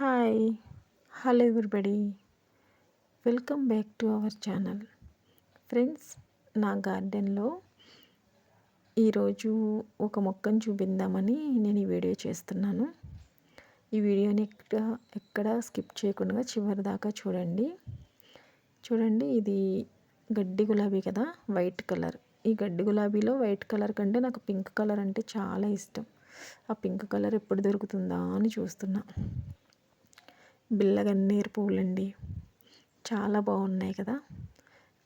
Hi hello everybody welcome back to our channel friends నా గార్డెన్లో ఈరోజు ఒక మొక్కను చూపిందామని నేను ఈ వీడియో చేస్తున్నాను. ఈ వీడియోని ఎక్కడ ఎక్కడ స్కిప్ చేయకుండా చివరి దాకా చూడండి. చూడండి ఇది గడ్డి గులాబీ కదా వైట్ కలర్. ఈ గడ్డి గులాబీలో వైట్ కలర్ కంటే నాకు పింక్ కలర్ అంటే చాలా ఇష్టం. ఆ పింక్ కలర్ ఎప్పుడు దొరుకుతుందా అని చూస్తున్నా. బిల్లగన్నేరు పువ్వులండి. చాలా బాగున్నాయి కదా.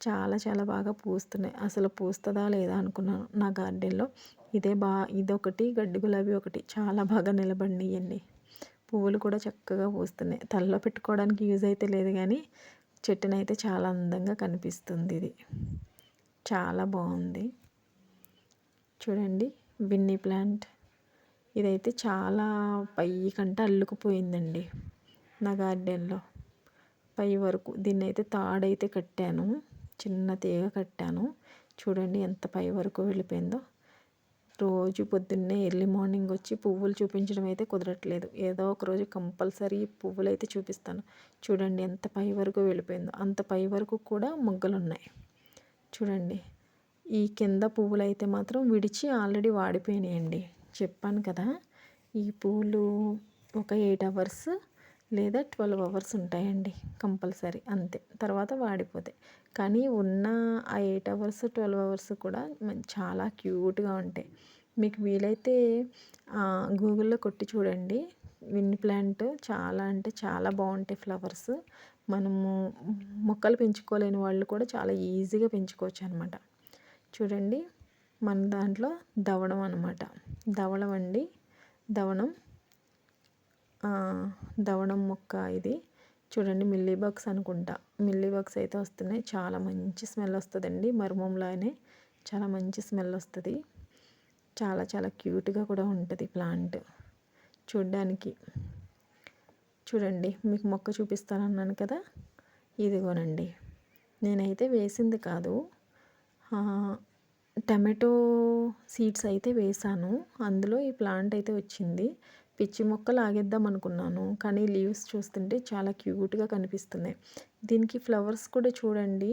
చాలా చాలా బాగా పూస్తున్నాయి. అసలు పూస్తుందా లేదా అనుకున్నాను నా గార్డెన్లో. ఇదే బా ఇదొకటి గడ్డి గులాబీ ఒకటి. చాలా బాగా నిలబడినాయండి. పువ్వులు కూడా చక్కగా పూస్తున్నాయి. తలలో పెట్టుకోవడానికి యూజ్ అయితే లేదు కానీ చెట్టునైతే చాలా అందంగా కనిపిస్తుంది ఇది. చాలా బాగుంది. చూడండి బిన్నీ ప్లాంట్. ఇదైతే చాలా పై కంటే అల్లుకుపోయిందండి. నా గార్డెన్లో. పై వరకు దీన్ని అయితే తాడైతే కట్టాను. చిన్న తీగ కట్టాను. చూడండి ఎంత పై వరకు వెళ్ళిపోయిందో. రోజు పొద్దున్నే ఎర్లీ మార్నింగ్ వచ్చి పువ్వులు చూపించడం అయితే కుదరట్లేదు. ఏదో ఒక రోజు కంపల్సరీ పువ్వులు అయితే చూపిస్తాను. చూడండి ఎంత పై వరకు వెళ్ళిపోయిందో. అంత పై వరకు కూడా మొగ్గలు ఉన్నాయి చూడండి. ఈ కింద పువ్వులు అయితే మాత్రం విడిచి ఆల్రెడీ వాడిపోయినాయండి. చెప్పాను కదా. ఈ పువ్వులు ఒక ఎయిట్ అవర్స్ లేదా ట్వెల్వ్ అవర్స్ ఉంటాయండి కంపల్సరీ అంతే. తర్వాత వాడిపోతాయి కానీ ఉన్న ఆ ఎయిట్ అవర్స్ ట్వెల్వ్ అవర్స్ కూడా చాలా క్యూట్గా ఉంటాయి. మీకు వీలైతే గూగుల్లో కొట్టి చూడండి. విన్ ప్లాంట్ చాలా అంటే చాలా బాగుంటాయి ఫ్లవర్స్. మనము మొక్కలు పెంచుకోలేని వాళ్ళు కూడా చాలా ఈజీగా పెంచుకోవచ్చు అనమాట చూడండి మన దాంట్లో దవడం అనమాట దవడం అండి. దవడం దవడం మొక్క ఇది. చూడండి మిల్లీ బగ్స్ అనుకుంటా. మిల్లీ బగ్స్ అయితే వస్తున్నాయి. చాలా మంచి స్మెల్ వస్తుందండి. మర్మంలానే చాలా మంచి స్మెల్ వస్తుంది. చాలా చాలా క్యూట్గా కూడా ఉంటుంది ప్లాంట్. చూడ్డానికి. చూడండి మీకు మొక్క చూపిస్తానన్నాను కదా? ఇదిగోనండి. నేనైతే వేసింది కాదు. టమాటో సీడ్స్ అయితే వేసాను. అందులో ఈ ప్లాంట్ అయితే వచ్చింది. పిచ్చి మొక్కలు ఆగేద్దాం అనుకున్నాను. కానీ లీవ్స్ చూస్తుంటే చాలా క్యూట్గా కనిపిస్తున్నాయి. దీనికి ఫ్లవర్స్ కూడా చూడండి.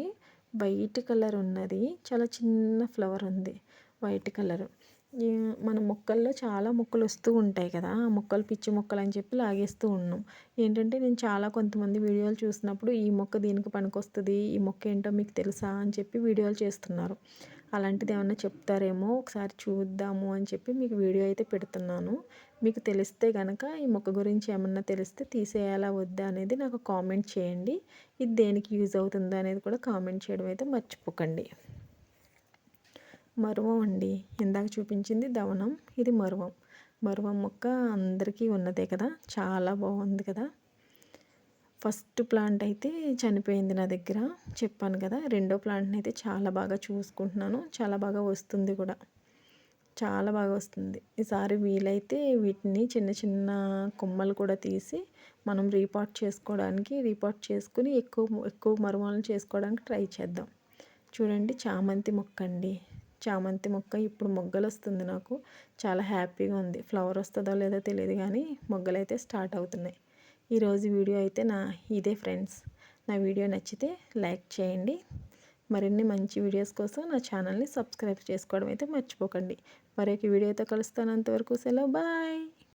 వైట్ కలర్ ఉన్నది. చాలా చిన్న ఫ్లవర్ ఉంది. White colour. మన మొక్కల్లో చాలా మొక్కలు వస్తూ ఉంటాయి కదా ఆ మొక్కలు పిచ్చి మొక్కలు అని చెప్పి లాగేస్తూ ఉన్నాం. ఏంటంటే నేను చాలా కొంతమంది వీడియోలు చూసినప్పుడు ఈ మొక్క దీనికి పనికొస్తుంది ఈ మొక్క ఏంటో మీకు తెలుసా అని చెప్పి వీడియోలు చేస్తున్నారు. అలాంటిది ఏమన్నా చెప్తారేమో ఒకసారి చూద్దాము అని చెప్పి మీకు వీడియో అయితే పెడుతున్నాను. మీకు తెలిస్తే కనుక ఈ మొక్క గురించి ఏమన్నా తెలిస్తే తీసేయాలా వద్దా అనేది నాకు కామెంట్ చేయండి. ఇది దేనికి యూజ్ అవుతుందా అనేది కూడా కామెంట్ చేయడం అయితే మర్చిపోకండి. మరువం అండి. ఇందాక చూపించింది దవనం ఇది మరువం. మరువం మొక్క అందరికీ ఉన్నదే కదా. చాలా బాగుంది కదా. ఫస్ట్ ప్లాంట్ అయితే చనిపోయింది నా దగ్గర. చెప్పాను కదా రెండో ప్లాంట్ని అయితే చాలా బాగా చూసుకుంటున్నాను. చాలా బాగా వస్తుంది కూడా. చాలా బాగా వస్తుంది. ఈసారి వీలైతే వీటిని చిన్న చిన్న కొమ్మలు కూడా తీసి మనం రీపాట్ చేసుకోవడానికి రీపాట్ చేసుకుని ఎక్కువ ఎక్కువ మరుమాలను చేసుకోవడానికి ట్రై చేద్దాం. చూడండి చామంతి మొక్క అండి. చామంతి మొక్క ఇప్పుడు మొగ్గలు వస్తుంది నాకు. చాలా హ్యాపీగా ఉంది. ఫ్లవర్ వస్తుందో లేదో తెలియదు కానీ మొగ్గలు అయితే స్టార్ట్ అవుతున్నాయి. ఈరోజు వీడియో అయితే నా ఇదే ఫ్రెండ్స్. నా వీడియో నచ్చితే లైక్ చేయండి. మరిన్ని మంచి వీడియోస్ కోసం నా ఛానల్ని సబ్స్క్రైబ్ చేసుకోవడం అయితే మర్చిపోకండి. మరొక వీడియోతో కలుస్తాను. అంతవరకు సెలవు. బాయ్.